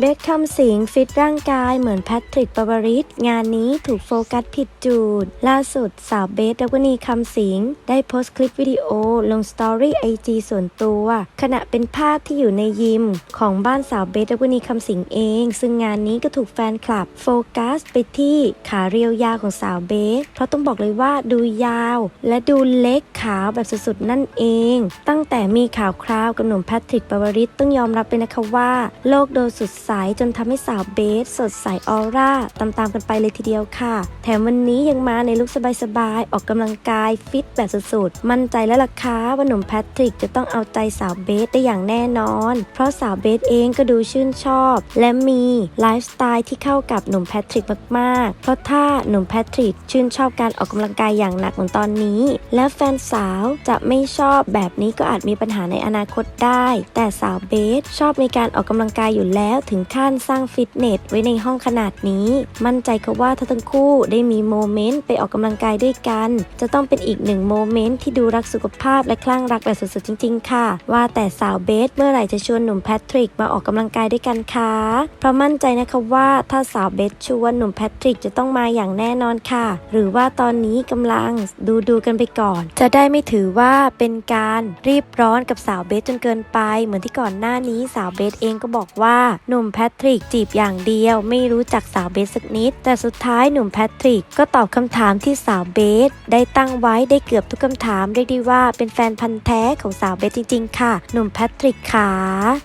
เบคคัมสิงฟิตร่างกายเหมือนแพทริกปาวริสงานนี้ถูกโฟกัสผิดจุด ล่าสุดสาวเบสดวนีคำสิงได้โพสต์คลิปวิดีโอลงสตอรี่ไอจีส่วนตัว ขณะเป็นภาพที่อยู่ในยิม ของบ้านสาวเบสดวนีคำสิงเอง ซึ่งงานนี้ก็ถูกแฟนคลับ โฟกัสไปที่ขาเรียวยาวของสาวเบส เพราะต้องบอกเลยว่าดูยาว และดูเล็กขาวแบบสุดๆนั่นเอง ตั้งแต่มีข่าวคราวกับหนุ่มแพทริกปาวริสต้องยอมรับเลยนะคะว่า โลกโดนสุดใสจนทำให้สาวเบสสดใสออร่าตามๆกันไปเลยทีเดียวค่ะ แถมวันนี้ยังมาในลุคสบายๆ ออกกำลังกายฟิตแบบสุดๆ มั่นใจแล้วล่ะคะว่าหนุ่มแพทริกจะต้องเอาใจสาวเบสได้อย่างแน่นอน เพราะสาวเบสเองก็ดูชื่นชอบ และมีไลฟ์สไตล์ที่เข้ากับหนุ่มแพทริกมากๆ เพราะถ้าหนุ่มแพทริกชื่นชอบการออกกำลังกายอย่างหนักเหมือนตอนนี้ และแฟนสาวจะไม่ชอบแบบนี้ก็อาจมีปัญหาในอนาคตได้ แต่สาวเบสชอบในการออกกำลังกายอยู่แล้วถึงขั้นสร้างฟิตเนสไว้ในห้องขนาดนี้ มั่นใจค่ะว่าถ้าทั้งคู่ได้มีโมเมนต์ไปออกกำลังกายด้วยกัน จะต้องเป็นอีกหนึ่งโมเมนต์ที่ดูรักสุขภาพและคลั่งรักแบบสุดๆจริง ๆ ค่ะ ว่าแต่สาวเบสเมื่อไหร่จะชวนหนุ่มแพทริกมาออกกำลังกายด้วยกันคะเพราะมั่นใจนะคะว่าถ้าสาวเบสชวนหนุ่มแพทริกจะต้องมาอย่างแน่นอนค่ะ หรือว่าตอนนี้กำลังดูดูกันไปก่อน จะได้ไม่ถือว่าเป็นการรีบร้อนกับสาวเบสจนเกินไป เหมือนที่ก่อนหน้านี้สาวเบสเองก็บอกว่าหนุ่มแพทริกจีบอย่างเดียว ไม่รู้จักสาวเบสสักนิด แต่สุดท้ายหนุ่มแพทริกก็ตอบคำถามที่สาวเบสได้ตั้งไว้ได้เกือบทุกคำถามเรียกได้ว่าเป็นแฟนพันธ์แท้ของสาวเบสจริง ๆ ค่ะ หนุ่มแพทริกขา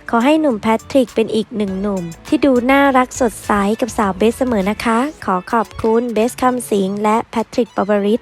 ขอให้หนุ่มแพทริกเป็นอีกหนึ่งหนุ่ม ที่ดูน่ารักสดใสกับสาวเบสเสมอนะคะ ขอขอบคุณเบสคำสิงและแพทริกปาวริส